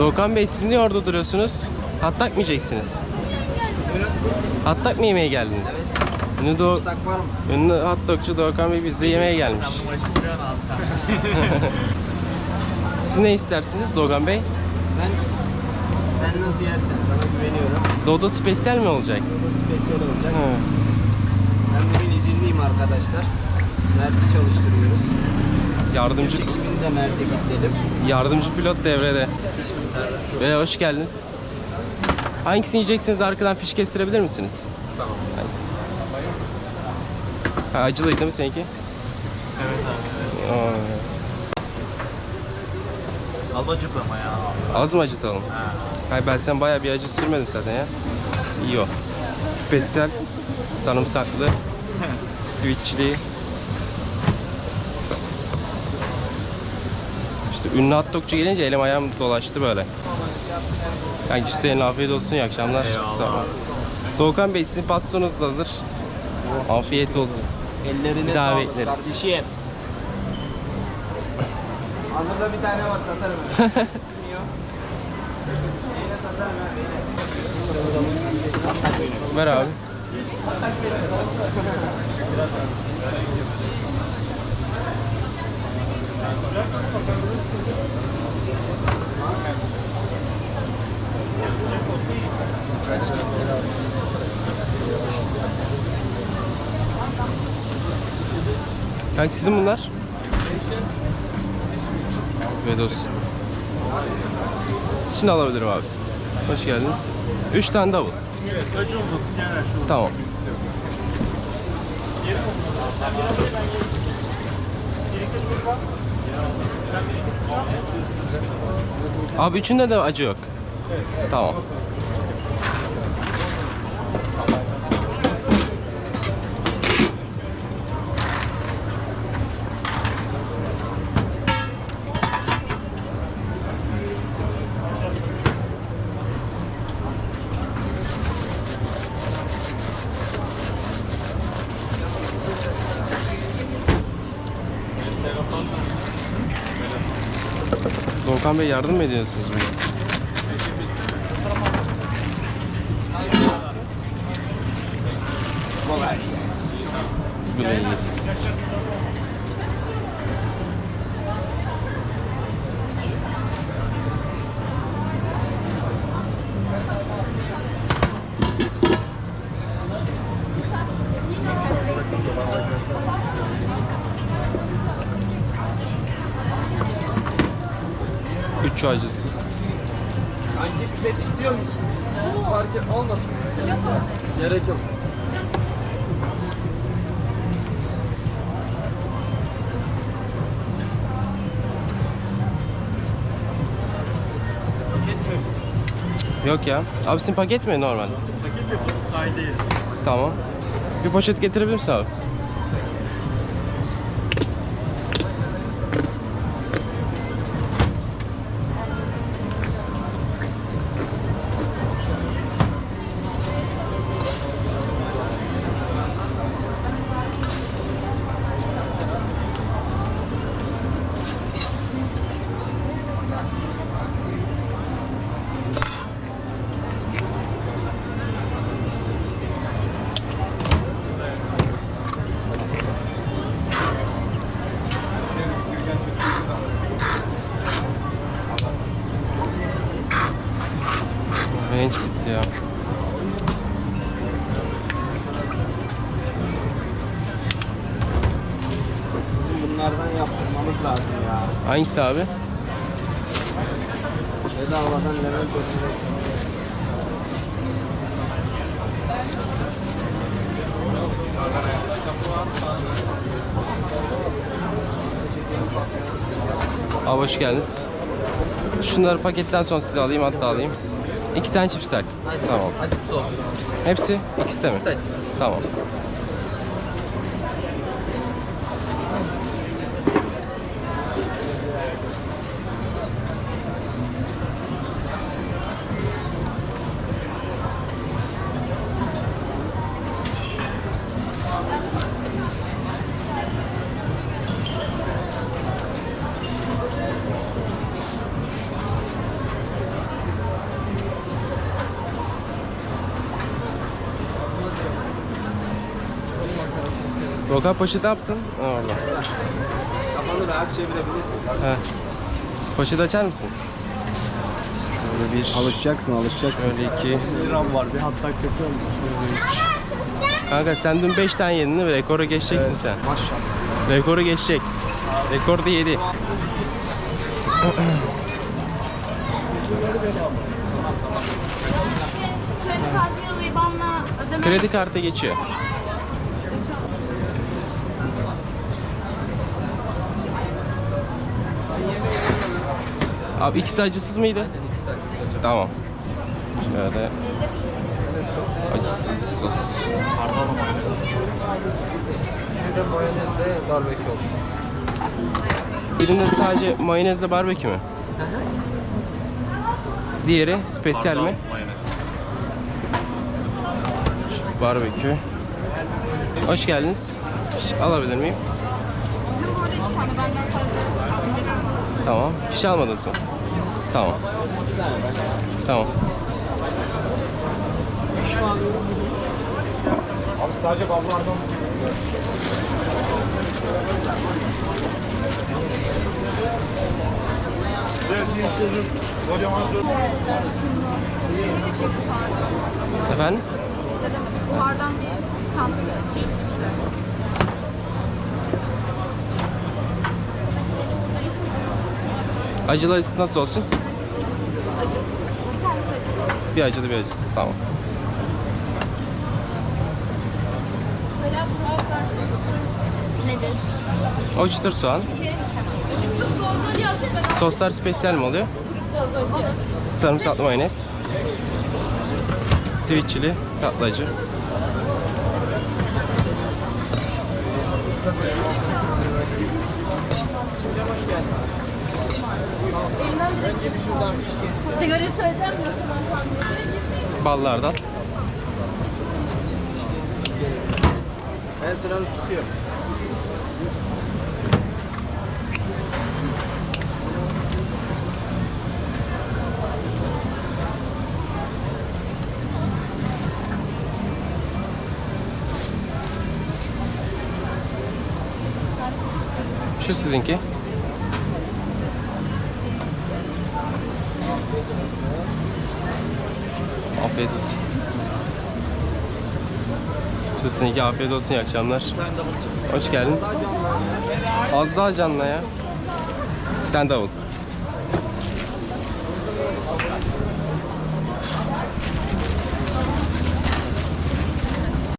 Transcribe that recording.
Doğukan Bey siz niye orada duruyorsunuz? Hattak mı yiyeceksiniz? Hattak mı yemeye geldiniz? Ünlü, Do? Ünlü dogçu Doğukan Bey bizde yemeğe gelmiş. Siz ne istersiniz Doğukan Bey? Ben sen nasıl yersen sana güveniyorum. Dodo spesyal mi olacak? Bu spesiyel olacak. Hı. Ben bugün izinliyim arkadaşlar. Mert'i çalıştırıyoruz. Yardımcı gün de Mert'e gittim. yardımcı pilot devrede. Ve hoş geldiniz. Hangisini yiyeceksiniz arkadan fiş kestirebilir misiniz? Tamam. Hangisi? Ha, acılıydı değil mi seninki? Evet abi. Aa, Az acıtlama ya. az mı acıtalım? Ha. Hayır ben sen bayağı bir acı sürmedim zaten ya. İyi o. Spesyal, sarımsaklı, sweet chili. İşte ünlü hot dogçu gelince elim ayağım dolaştı böyle. Yani senin afiyet olsun iyi akşamlar. Eyvallah Sağ. Doğukan Bey sizin pastonuz da hazır. Afiyet olsun. Ellerine Bir daha sağlık bekleriz. kardeşim. Hazırda bir tane var satarım. Ver abi. Kanka sizin bunlar? Ve olsun. Şimdi alabilirim abi. Hoş geldiniz. Üç tane davul. Evet. Tamam. Abi üçünde de acı yok. Tamam. Doğukan Bey yardım mı ediyorsunuz bugün? Bile iyiyiz. Üç acısız. Hangi bilet istiyor musun? Fark olmasın. Gerek yok. Yok ya. Abi sizin paket mi normal? Paket yapalım, sahilde yiyelim. Tamam. Bir poşet getirebilir misin abi? Bunlardan yaptırmamız lazım ya. Hangisi abi? Bedavadan level götürmek. Abi hoş geldiniz. Şunları paketten sonra size alayım hatta alayım. İki tane chipsler. Tamam. Acısı olsun. Hepsi? ikisi de mi? Tamam. Roka poşet ne yaptın? Orada. Kafanı rahat çevirebilirsin. Ha. Poşet açar mısınız? Şöyle bir, Alışacaksın alışacaksın. şöyle iki, Liram var bir hatta kötü olmuş. Kanka sen dün 5 tane yedin değil mi? Rekoru geçeceksin sen. Maşallah. Rekoru geçecek. Rekor da 7. Kredi kartı ve IBAN'la ödeme Kredi kartı geçiyor. Abi ikisi acısız mıydı? Tamam. Şöyle acısız sos. Bir de mayonezle barbekü olsun. Birinde sadece mayonezle barbekü mü? Diğeri spesyal mi? Mayonez. Barbekü. Hoş geldiniz. Alabilir miyim? Bizim burada iki tane benden sadece Tamam. Fiş almadınız mı? Tamam. Tamam. Abi sadece ballardan Kocaman söz. Bizde de şey buhar. Efendim? Buhardan bir tıkandı. Acılı acısı nasıl olsun? Acı. Bir tanesi acı. Bir acılı bir acısız. Tamam. Nedir? O çıtır soğan. Soslar spesyal mi oluyor? Sarımsaklı mayonez. Sweet chili, tatlı acı. Sigarayı söyleyeceğim mi? Ballardan. Ben sıranı tutuyorum. Şu sizinki. Afiyet olsun. Şu sizinki afiyet olsun iyi akşamlar. Hoş geldin. Az daha canlı ya. Bir tane davul.